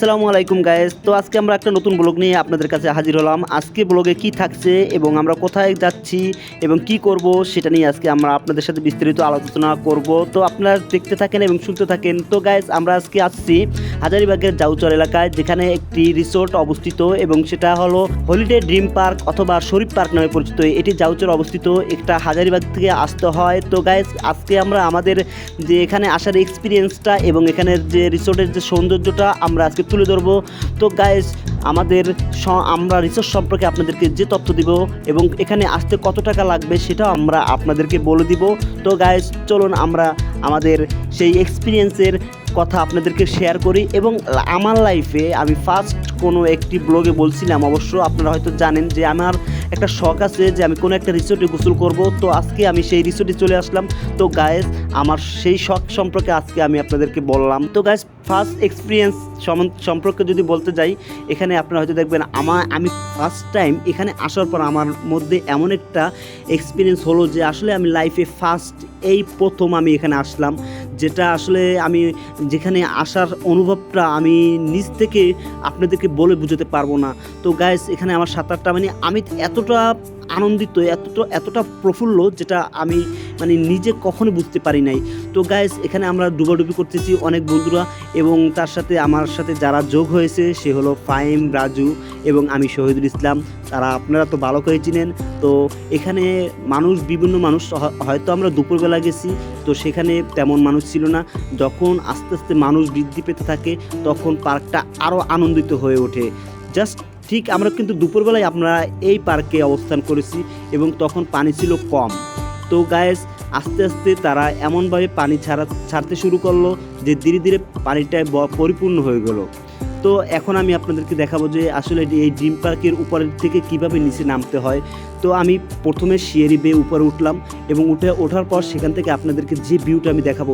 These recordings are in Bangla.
আসসালামু আলাইকুম গায়েস তো আজকে আমরা একটা নতুন ব্লগ নিয়ে আপনাদের কাছে হাজির হলাম। আজকে ব্লগে কি থাকছে এবং আমরা কোথায় যাচ্ছি এবং কি করব সেটা নিয়ে আজকে আমরা আপনাদের সাথে বিস্তারিত আলোচনা করব। তো আপনারা দেখতে থাকেন এবং শুনতে থাকেন। তো গায়েস আমরা আজকে আসছি হাজারিবাগের জাউচর এলাকায়, যেখানে একটি রিসোর্ট অবস্থিত এবং সেটা হলো হলিডে ড্রিম পার্ক অথবা শরীফ পার্ক নামে পরিচিত। এটি জাউচর অবস্থিত, একটা হাজারিবাগ থেকে আসতে হয়। তো গায়েস আজকে আমরা আমাদের যে এখানে আসার এক্সপিরিয়েন্সটা এবং এখানের যে রিসোর্টের যে সৌন্দর্যটা আমরা আজকে তুলে ধরবো। তো গাইজ আমাদের আমরা রিসোর্ট সম্পর্কে আপনাদেরকে যে তথ্য দিব এবং এখানে আসতে কত টাকা লাগবে সেটাও আমরা আপনাদেরকে বলে দিব। তো গাইজ চলুন আমরা আমাদের সেই এক্সপিরিয়েন্সের কথা আপনাদেরকে শেয়ার করি এবং আমার লাইফে আমি ফার্স্ট কোনো একটি ব্লগে বলছিলাম, অবশ্য আপনারা হয়তো জানেন যে আমার একটা শখ আছে যে আমি কোনো একটা রিসোর্টে গোসল করব। তো আজকে আমি সেই রিসোর্টে চলে আসলাম। তো গায়েস আমার সেই শখ সম্পর্কে আজকে আমি আপনাদেরকে বললাম। তো গায়েস ফার্স্ট এক্সপিরিয়েন্স সম্পর্কে যদি বলতে যাই, এখানে আপনারা হয়তো দেখবেন আমার আমি ফার্স্ট টাইম এখানে আসার পর আমার মধ্যে এমন একটা এক্সপিরিয়েন্স হলো যে আসলে আমি লাইফে ফার্স্ট এই প্রথম আমি এখানে আসলাম। যেটা আসলে আমি যেখানে আসার অনুভবটা আমি নিজ থেকে আপনাদেরকে বলে বুঝাতে পারব না। তো গাইস এখানে আমার সাঁতারটা মানে আমি এতটা আনন্দিত, এতটা এতটা প্রফুল্ল যেটা আমি মানে নিজে কখনো বুঝতে পারি নাই। তো গাইস এখানে আমরা ডুবাডুবি করতেছি অনেক বন্ধুরা এবং তার সাথে, আমার সাথে যারা যোগ হয়েছে, সে হলো ফাইম, রাজু এবং আমি শহীদুল ইসলাম। তারা আপনারা তো ভালো করে চিনেন। তো এখানে মানুষ, বিভিন্ন মানুষ হয়তো আমরা দুপুরবেলা গেছি, তো সেখানে তেমন মানুষ ছিল না। যখন আস্তে আস্তে মানুষ বৃদ্ধি পেতে থাকে, তখন পার্কটা আরও আনন্দিত হয়ে ওঠে। জাস্ট ঠিক আমরা কিন্তু দুপুরবেলায় আমরা এই পার্কে অবস্থান করেছি এবং তখন পানি ছিল কম। তো গায়েস আস্তে আস্তে তারা এমনভাবে পানি ছাড়া ছাড়তে শুরু করল যে ধীরে ধীরে পানিটা পরিপূর্ণ হয়ে গেল। তো এখন আমি আপনাদেরকে দেখাবো যে আসলে এই ড্রিম পার্কের উপরের থেকে কীভাবে নিচে নামতে হয়। তো আমি প্রথমে সিঁড়ি বেয়ে উপরে উঠলাম এবং উঠে ওঠার পর সেখান থেকে আপনাদেরকে যে ভিউটা আমি দেখাবো,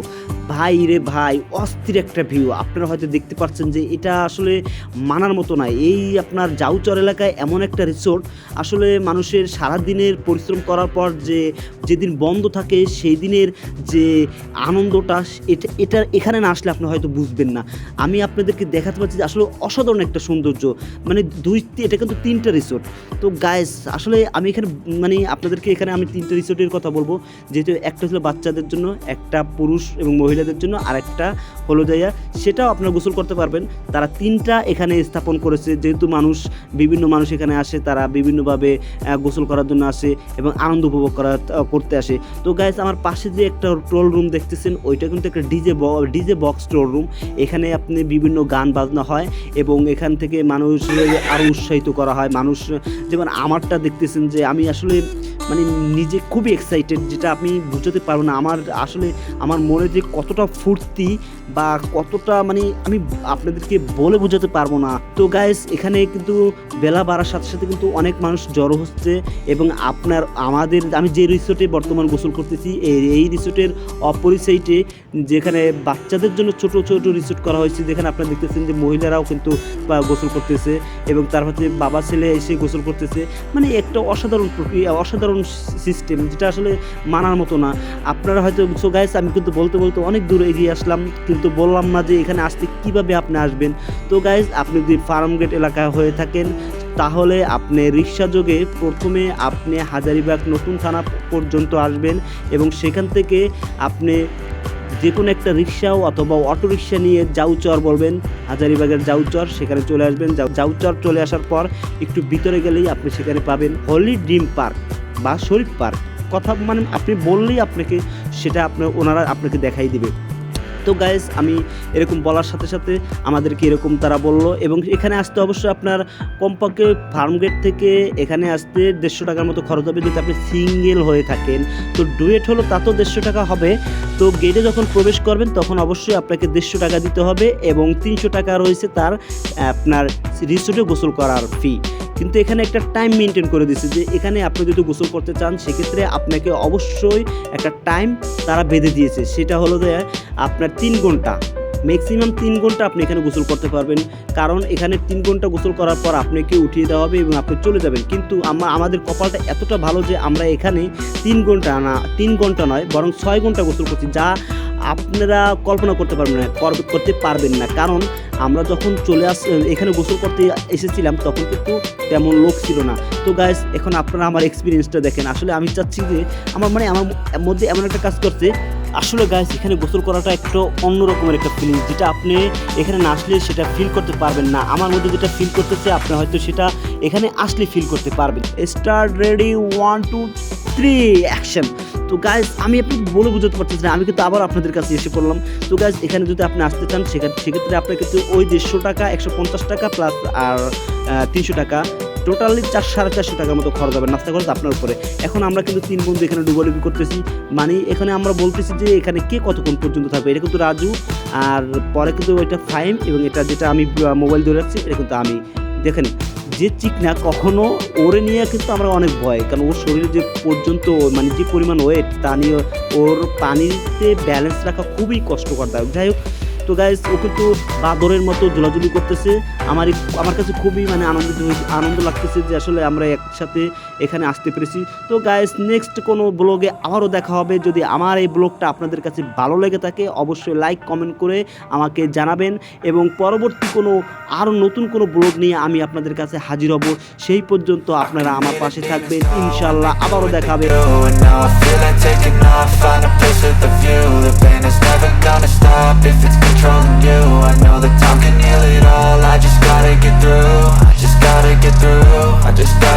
ভাই রে ভাই, অস্থির একটা ভিউ আপনারা হয়তো দেখতে পাচ্ছেন যে এটা আসলে মানার মতো নয়। এই আপনার জাউচর এলাকায় এমন একটা রিসোর্ট আসলে মানুষের সারা দিনের পরিশ্রম করার পর যে যেদিন বন্ধ থাকে সেই দিনের যে আনন্দটা, এটা এটা এখানে না আসলে আপনি হয়তো বুঝবেন না। আমি আপনাদেরকে দেখাতে পাচ্ছি যে আসলে অসাধারণ একটা সৌন্দর্য। মানে দুই, এটা কিন্তু তিনটা রিসোর্ট তো গায়েস আসলে আমি এখানে মানে আপনাদেরকে এখানে আমি তিনটে রিসোর্টের কথা বলব। যেহেতু একটা ছিল বাচ্চাদের জন্য, একটা পুরুষ এবং মহিলাদের জন্য, আর একটা হলো যাইয়া সেটাও আপনারা গোসল করতে পারবেন। তারা তিনটা এখানে স্থাপন করেছে, যেহেতু মানুষ, বিভিন্ন মানুষ এখানে আসে, তারা বিভিন্নভাবে গোসল করার জন্য আসে এবং আনন্দ উপভোগ করা করতে আসে। তো গাইজ আমার পাশে যে একটা ট্রোল রুম দেখতেছেন, ওইটা কিন্তু একটা ডিজে ডিজে বক্স ট্রোল রুম এখানে আপনি বিভিন্ন গান বাজনা হয় এবং এখান থেকে মানুষ আরও উৎসাহিত করা হয়। মানুষ, যেমন আমারটা দেখতেছেন যে আমি আসলে মানে নিজে খুবই এক্সাইটেড যেটা আমি বুঝতে পারব না। আমার আসলে আমার মনে যে কতটা ফুর্তি বা কতটা মানে আমি আপনাদেরকে বলে বোঝাতে পারব না। তো গাইস এখানে কিন্তু বেলা বাড়ার সাথে সাথে কিন্তু অনেক মানুষ জড়ো হচ্ছে এবং আপনার আমাদের আমি যে রিসোর্টে বর্তমান গোসল করতেছি, এই এই রিসোর্টের অপরি সাইডে যেখানে বাচ্চাদের জন্য ছোট ছোট রিসোর্ট করা হয়েছে, যেখানে আপনারা দেখতেছেন যে মহিলারাও কিন্তু গোসল করতেছে এবং তার হচ্ছে বাবা ছেলে এসে গোসল করতেছে। মানে একটা অসাধারণ প্রক্রিয়া অসাধারণ সিস্টেম যেটা আসলে মানার মতো না। আপনারা হয়তো সো গাইস আমি কিন্তু বলতে বলতে অনেক দূর এগিয়ে আসলাম, কিন্তু বললাম না যে এখানে আসতে কীভাবে আপনি আসবেন। তো গাইস আপনি যদি ফার্ম গেট এলাকায় হয়ে থাকেন, তাহলে আপনি রিক্সা যোগে প্রথমে আপনি হাজারিবাগ নতুন থানা পর্যন্ত আসবেন এবং সেখান থেকে আপনি যে কোনো একটা রিক্সাও অথবা অটো রিক্সা নিয়ে জাউচর বলবেন, হাজারিবাগের জাউচর সেখানে চলে আসবেন। জাউ- জাউচর চলে আসার পর একটু ভিতরে গেলেই আপনি সেখানে পাবেন হলি ড্রিম পার্ক বা শরীফ পার্ক কথা মানে আপনি বললেই আপনাকে সেটা আপনার ওনারা আপনাকে দেখাই দিবে। তো গাইস আমি এরকম বলার সাথে সাথে আমাদেরকে এরকম তারা বলল এবং এখানে আসতে অবশ্যই আপনার কমপক্ষে ফার্মগেট থেকে এখানে আসতে দেড়শো টাকার মতো খরচ হবে। যদি আপনি সিঙ্গেল হয়ে থাকেন, তো ডুয়েট হলো তা তো দেড়শো টাকা হবে। তো গেটে যখন প্রবেশ করবেন, তখন অবশ্যই আপনাকে দেড়শো টাকা দিতে হবে এবং তিনশো টাকা রয়েছে তার, আপনার রিসোর্টে গোসল করার ফি কিন্তু এখানে একটা টাইম মেনটেন করে দিচ্ছে যে এখানে আপনি যদি গোসল করতে চান, সেক্ষেত্রে আপনাকে অবশ্যই একটা টাইম তারা বেঁধে দিয়েছে। সেটা হলো যে আপনার তিন ঘণ্টা। ম্যাক্সিমাম তিন ঘণ্টা আপনি এখানে গোসল করতে পারবেন। কারণ এখানে তিন ঘণ্টা গোসল করার পর আপনাকে উঠিয়ে দেওয়া হবে এবং আপনি চলে যাবেন। কিন্তু আমরা আমাদের কপালটা এতটা ভালো যে আমরা এখানে তিন ঘণ্টা না তিন ঘণ্টা নয়, বরং ছয় ঘণ্টা গোসল করছি। যা আপনারা কল্পনা করতে পারবেন না, কর- করতে পারবেন না। কারণ আমরা যখন চলে আস এখানে গোসল করতে এসেছিলাম, তখন কিন্তু তেমন লোক ছিল না। তো গাইস এখন আপনারা আমার এক্সপিরিয়েন্সটা দেখেন। আসলে আমি চাচ্ছি যে আমার মানে আমার মধ্যে এমন একটা কাজ করছে, আসলে গাইস এখানে গোসল করাটা একটু অন্য রকমের একটা ফিলিং যেটা আপনি এখানে না আসলে সেটা ফিল করতে পারবেন না। আমার মধ্যে যেটা ফিল করতেছে, আপনি হয়তো সেটা এখানে আসলে ফিল করতে পারবেন। Start ready one two three action তো গাইজ আমি আপনি বলে বুঝতে পারতেছি না, আমি কিন্তু আবার আপনাদের কাছে এসে পড়লাম তো গাইজ এখানে যদি আপনি আসতে চান সেক্ষেত্রে সেক্ষেত্রে আপনার কিন্তু ওই দেড়শো টাকা, একশো পঞ্চাশ টাকা প্লাস আর তিনশো টাকা। টোটালি চার সাড়ে চারশো টাকার মতো খরচ হবে নাস্তা খরচ আপনার উপরে। এখন আমরা কিন্তু তিন বন্ধু এখানে ডুবাডুবি করতেছি। মানে এখানে আমরা বলতেছি যে এখানে কে কতক্ষণ পর্যন্ত থাকবে? এটা কিন্তু রাজু। আর পরে কিন্তু ওইটা ফাইম এবং এটা যেটা আমি মোবাইল ধরে রাখছি, এটা কিন্তু আমি। দেখেন যে চিকনা কখনো ওরে নিয়ে কিন্তু আমরা অনেক ভয়। কারণ ওর শরীরে যে পর্যন্ত মানে যে পরিমাণ ওয়েট তা নিয়ে ওর পানিতে ব্যালেন্স রাখা খুবই কষ্টকর দায়ক যাই হোক তো গাইজ ও কিন্তু বাদরের মতো ঝোলাঝুলি করতেছে। আমার আমার কাছে খুবই মানে আনন্দিত আনন্দ লাগতেছে যে আসলে আমরা একসাথে এখানে আসতে পেরেছি। তো গাইজ নেক্সট কোনো ব্লগে আবারও দেখা হবে। যদি আমার এই ব্লগটা আপনাদের কাছে ভালো লেগে থাকে, অবশ্যই লাইক কমেন্ট করে আমাকে জানাবেন। এবং পরবর্তী কোনো আরও নতুন কোনো ব্লগ নিয়ে আমি আপনাদের কাছে হাজির হব। সেই পর্যন্ত আপনারা আমার পাশে থাকবেন। ইনশাল্লাহ আবারও দেখা হবে। Find a place with a view. The pain is never gonna stop. If it's controlling you. I know that time can heal it all. I just gotta get through. I just gotta get through. I just gotta